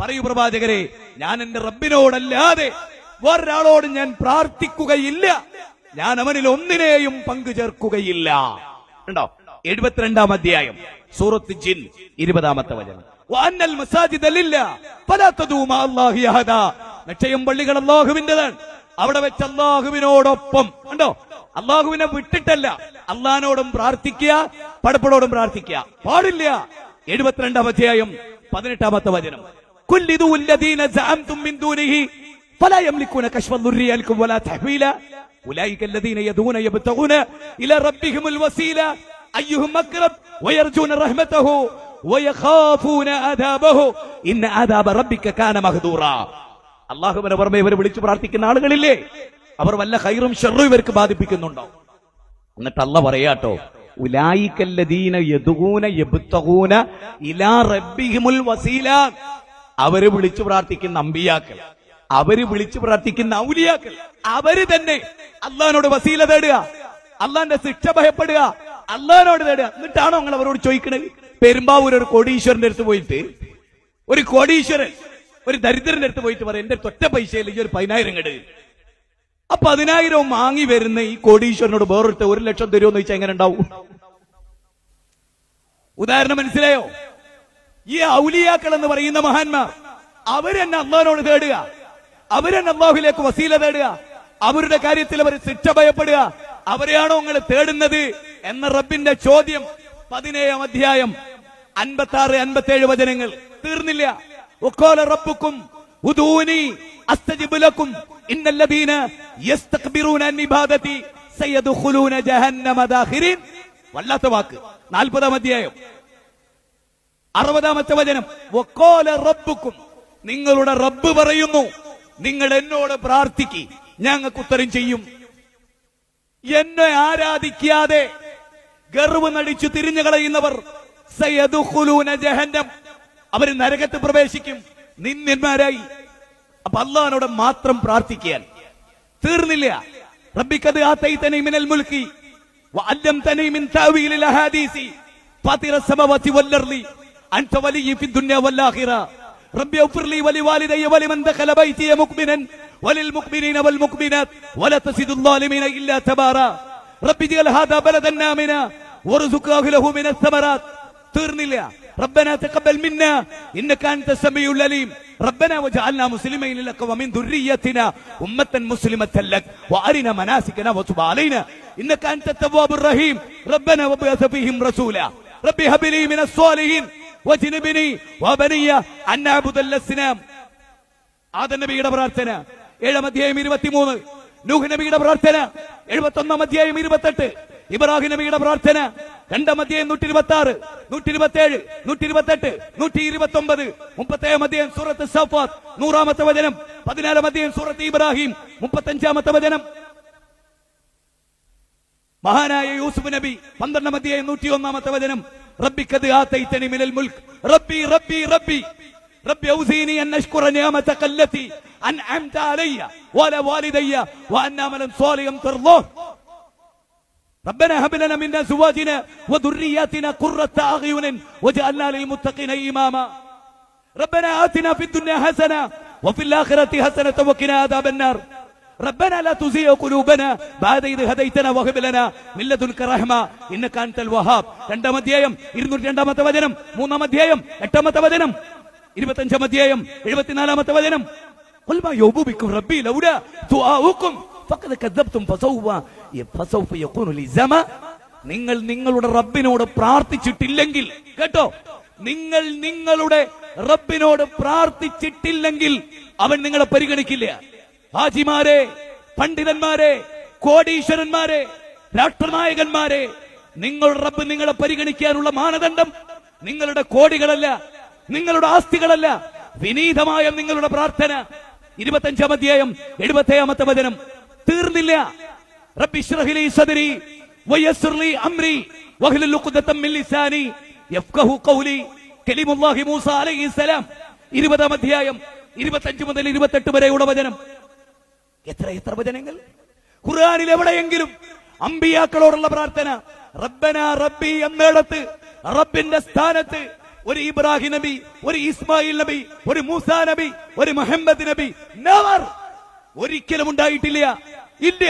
പറയൂ പ്രവാചകരെ ഞാൻ എന്റെ റബ്ബിനോടല്ലാതെ ഒരാളോട് ഞാൻ പ്രാർത്ഥിക്കുകയില്ല. ഞാൻ അവനിൽ ഒന്നിനെയും പങ്കു ചേർക്കുകയില്ല. ഉണ്ടോ എഴുപത്തിരണ്ടാം അധ്യായം സൂറത്ത് ജിൻ ഇരുപതാമത്തെ വചനം. വഅന്നൽ മസാജിദ ലില്ലാ ഫലാ തദൂ മഅ അല്ലാഹി നിശ്ചയം പള്ളികൾ അള്ളാഹുവിന്റേതാണ് അവിടെ വെച്ച് അള്ളാഹുവിനോടൊപ്പം ഉണ്ടോ അള്ളാഹുവിനെ വിട്ടിട്ടല്ല അള്ളഹാനോടും പ്രാർത്ഥിക്കുക പടപ്പടോടും പ്രാർത്ഥിക്കുക. പാടില്ല. എഴുപത്തിരണ്ടാം അധ്യായം പതിനെട്ടാമത്തെ വചനം. അള്ളാഹുബനപുറമെ ഇവർ വിളിച്ചു പ്രാർത്ഥിക്കുന്ന ആളുകളില്ലേ? അവർ വല്ല ഹൈറും ഷെറും ഇവർക്ക് ബാധിപ്പിക്കുന്നുണ്ടോ? എന്നിട്ടല്ല പറയാട്ടോ ഇലാ വസീല. അവർ വിളിച്ചു പ്രാർത്ഥിക്കുന്ന അമ്പിയാക്കൾ അവർ വിളിച്ചു പ്രാർത്ഥിക്കുന്ന ഔലിയാക്കൾ അവർ തന്നെ അള്ളഹാനോട് വസീല തേടുക അള്ളാന്റെ ശിക്ഷ ഭയപ്പെടുക അള്ളഹാനോട് തേടുക. എന്നിട്ടാണോ നിങ്ങൾ അവരോട് ചോദിക്കണത് പെരുമ്പാവൂർ ഒരു കോടീശ്വരന്റെ അടുത്ത് പോയിട്ട് ഒരു കോടീശ്വരൻ ഒരു ദരിദ്രന്റെ അടുത്ത് പോയിട്ട് പറയും എന്റെ തൊറ്റ പൈസയിൽ ഈ ഒരു പതിനായിരം കെട് ആ പതിനായിരവും വാങ്ങി വരുന്ന ഈ കോടീശ്വരനോട് വേറൊരുത്ത ഒരു ലക്ഷം തരുമോ എന്ന് ചോദിച്ചാൽ എങ്ങനെ ഉണ്ടാവും? ഉദാഹരണം മനസ്സിലായോ? ഈ ഔലിയാക്കൾ എന്ന് പറയുന്ന മഹാന്മാർ അവരെന്നെ അള്ളാഹിനോട് തേടുക. അവരെന്നെ അള്ളാഹുലേക്ക് വസീല തേടുക. അവരുടെ കാര്യത്തിൽ അവർ ശിക്ഷ ഭയപ്പെടുക. അവരെയാണോ നിങ്ങൾ തേടുന്നത് എന്ന റബ്ബിന്റെ ചോദ്യം പതിനേഴാം അധ്യായം അൻപത്തി ആറ് അൻപത്തി ഏഴ് വചനങ്ങൾ തീർന്നില്ല. ഒക്കോല റബ്ബുക്കും ഉദൂനി അസ്തജിബുലക്കും ഇന്നല്ലബീന യസ്തക്ബിറൂന അൻ ഇബാദതി സയദ്ഖുലൂന ജഹന്നമ വല്ലാത്ത വാക്ക്. നാൽപ്പതാം അധ്യായം. അറുപതാമത്തെ വചനം. വക്കോല റബ്ബുക്കും നിങ്ങളുടെ റബ്ബ് പറയുന്നു നിങ്ങൾ എന്നോട് പ്രാർത്ഥിക്കി ഞങ്ങൾക്ക് ഉത്തരം ചെയ്യും. എന്നെ ആരാധിക്കാതെ ഗർവ് നടിച്ചു തിരിഞ്ഞു കളയുന്നവർ ജഹന്നം. അവർ നരകത്ത് പ്രവേശിക്കും. നിന്യന്മാരായി അപ്പൊ അള്ളഹാനോട് മാത്രം പ്രാർത്ഥിക്കാൻ. തീർന്നില്ല. റബ്ബിക്കത് ആ ആതൈതനി മിനൽ മുൽക്കി. വഅല്ലംതനി മിൻ താവീലിൽ അഹാദീസി ഫാത്തിറ السماوات والارض انت ولي في الدنيا والاخره ربي اغفر لي ولوالدي ولمن دخل بيتي مؤمنا وللمؤمنين والمؤمنات ولا تزد الظالمين الا تبارا ربي اجعل هذا بلدا امنا وارزق اهله من الثمرات തീർന്നില്ല ربنا تقبل منا انك انت السميع العليم ربنا وجعلنا مسلمين لك ومن ذريتنا امه مسلمه لك وارنا مناسكنا وتب علينا انك انت التواب الرحيم ربنا وبعث فيهم رسولا ربي هب لي من الصالحين وجنبني وبني ان نعبد الاصنام ആദം നബിയുടെ പ്രാർത്ഥന ഏഴാം അധ്യായം ഇരുപത്തിമൂന്ന് നൂഹ് നബിയുടെ പ്രാർത്ഥന എഴുപത്തി ഒന്നാം അധ്യായം ഇരുപത്തെട്ട് ഇബ്രാഹിം നബിയുടെ പ്രാർത്ഥന രണ്ടാം അധ്യായം നൂറ്റി ഇരുപത്തി ആറ് നൂറ്റി ഇരുപത്തി ഏഴ് നൂറ്റി ഇരുപത്തെട്ട് നൂറ്റി ഇരുപത്തി ഒമ്പത് മുപ്പത്തേഴാം അധ്യായം സൂറത്ത് സഫാത്ത് നൂറാമത്തെ വചനം പതിനാലാം അധ്യായം സൂറത്ത് ഇബ്രാഹിം മുപ്പത്തഞ്ചാമത്തെ വചനം മഹാനായ യൂസുഫ് നബി പന്ത്രണ്ടാം അധ്യായം നൂറ്റി ഒന്നാമത്തെ വചനം റബ്ബിക്കത് ആതൈതനി മിനൽ മുൽക്ക് റബ്ബി റബ്ബി റബ്ബി ربي أوزيني أن أشكر نعمتك التي أنعمت علي وعلى والدي وأن أعملا صالحا ترضاه ربنا هب لنا من أزواجنا وذرياتنا قرة أعين واجعلنا للمتقين إماما ربنا آتنا في الدنيا حسنة وفي الآخرة حسنة وقنا عذاب النار ربنا لا تزيغ قلوبنا بعد إذ هديتنا وهب لنا من لدنك رحمة إنك أنت الوهاب രണ്ടാം അധ്യായം ഇരുന്നൂറ്റി രണ്ടാമത്തെ വചനം മൂന്നാം അധ്യായം എട്ടാമത്തെ വചനം ഇരുപത്തഞ്ചാം അധ്യായം എഴുപത്തിനാലാമത്തെ വചനം قل ما يوبكم ربي لولا دعاؤكم فقد كذبتم فسوف فسوف يكون ലിസമ നിങ്ങൾ നിങ്ങളുടെ റബ്ബിനോട് പ്രാർത്ഥിച്ചിട്ടില്ലെങ്കിൽ കേട്ടോ? നിങ്ങൾ നിങ്ങളുടെ റബ്ബിനോട് പ്രാർത്ഥിച്ചിട്ടില്ലെങ്കിൽ അവൻ നിങ്ങളെ പരിഗണിക്കില്ല. ഹാജിമാരെ പണ്ഡിതന്മാരെ കോടീശ്വരന്മാരെ രാഷ്ട്രനായകന്മാരെ നിങ്ങളുടെ റബ്ബ് നിങ്ങളെ പരിഗണിക്കാനുള്ള മാനദണ്ഡം നിങ്ങളുടെ കോടികളല്ല നിങ്ങളുടെ ആസ്തികളല്ല. വിനീതമായ നിങ്ങളുടെ പ്രാർത്ഥന. ഇരുപത്തഞ്ചാം അധ്യായം എഴുപത്തേഴാമത്തെ വചനം. തീർന്നില്ല. മുതൽ എത്ര എത്ര എവിടെയെങ്കിലും അമ്പിയാക്കളോടുള്ള പ്രാർത്ഥന റബ്ബന റബ്ബി എന്നിടത്ത് റബ്ബിന്റെ സ്ഥാനത്ത് ഒരു ഇബ്രാഹിം നബി ഒരു ഇസ്മായിൽ നബി ഒരു മൂസ നബി ഒരു മുഹമ്മദ് നബി ഒരിക്കലും ഉണ്ടായിട്ടില്ല. ഇല്ല